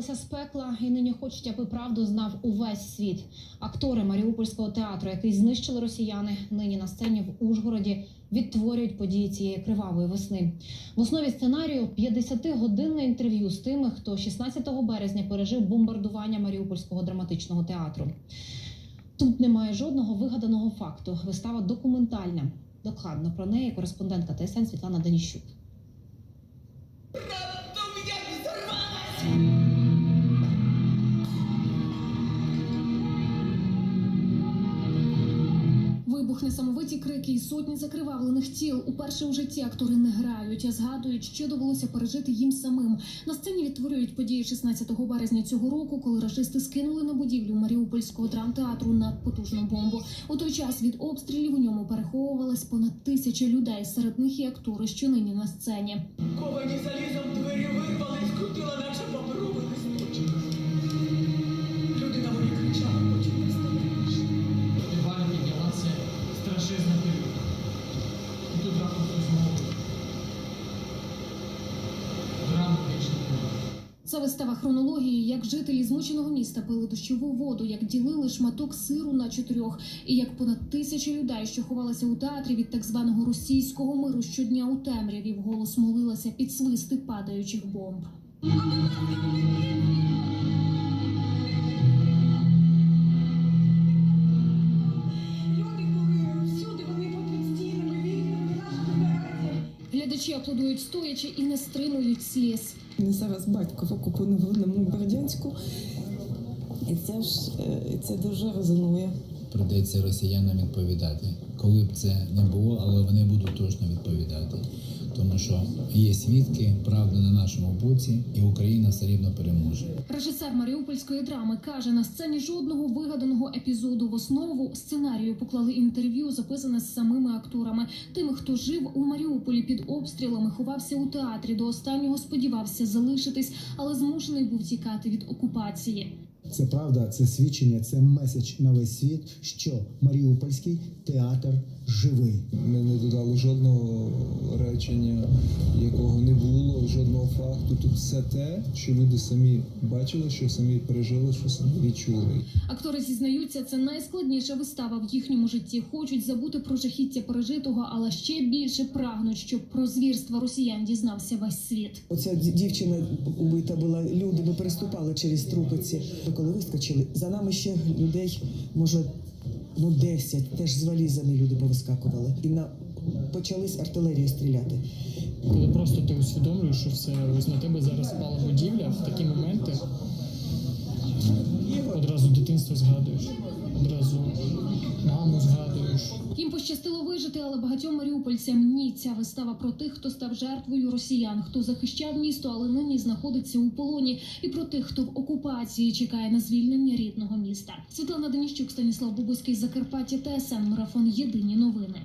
З пекла і нині хочуть, аби правду знав увесь світ. Актори Маріупольського театру, який знищили росіяни, нині на сцені в Ужгороді відтворюють події цієї кривавої весни. В основі сценарію 50-годинне інтерв'ю з тими, хто 16 березня пережив бомбардування Маріупольського драматичного театру. Тут немає жодного вигаданого факту. Вистава документальна. Докладно про неї кореспондентка ТСН Світлана Даніщук. Вибух, несамовиті крики і сотні закривавлених тіл. Уперше у житті актори не грають, а згадують, що довелося пережити їм самим. На сцені відтворюють події 16 березня цього року, коли рашисти скинули на будівлю Маріупольського драмтеатру надпотужну бомбу. У той час від обстрілів у ньому переховувалось понад тисяча людей. Серед них і актори, що нині на сцені. Ковані залізом Це вистава хронології, як жителі змученого міста пили дощову воду, як ділили шматок сиру на чотирьох, і як понад тисячі людей, що ховалися у театрі від так званого російського миру щодня у темряві, вголос молилася під свисти падаючих бомб. Глядачі аплодують стоячи і не стримують сліз. Мене зараз батько в окупованому Бердянську. І це ж і це дуже резонує. Придеться росіянам відповідати. Коли б це не було, але вони будуть точно відповідати. Тому що є свідки, правда на нашому боці, і Україна все рівно переможе. Режисер маріупольської драми каже, на сцені жодного вигаданого епізоду в основу сценарію поклали інтерв'ю, записане з самими акторами, тими, хто жив у Маріуполі під обстрілами, ховався у театрі. До останнього сподівався залишитись, але змушений був тікати від окупації. Це правда, це свідчення, це меседж на весь світ, що Маріупольський театр живий. Ми не додали жодного речення, якого не було, факту. Тут все те, що люди самі бачили, що самі пережили, що самі відчули. Актори зізнаються, це найскладніша вистава в їхньому житті. Хочуть забути про жахіття пережитого, але ще більше прагнуть, щоб про звірства росіян дізнався весь світ. Оця дівчина убита була. Люди ми переступали через трупи ці. Коли вискочили, за нами ще людей, може, ну 10, теж з валізами люди повискакували. І на почались артилерії стріляти. Коли просто ти усвідомлюєш, що все ось на тебе зараз спала будівля, в такі моменти одразу дитинство згадуєш, одразу пощастило вижити, але багатьом маріупольцям ні. Ця вистава про тих, хто став жертвою росіян, хто захищав місто, але нині знаходиться у полоні, і про тих, хто в окупації чекає на звільнення рідного міста. Світлана Деніщук, Станіслав Бубуський, Закарпаття, ТСН, Марафон. Єдині новини.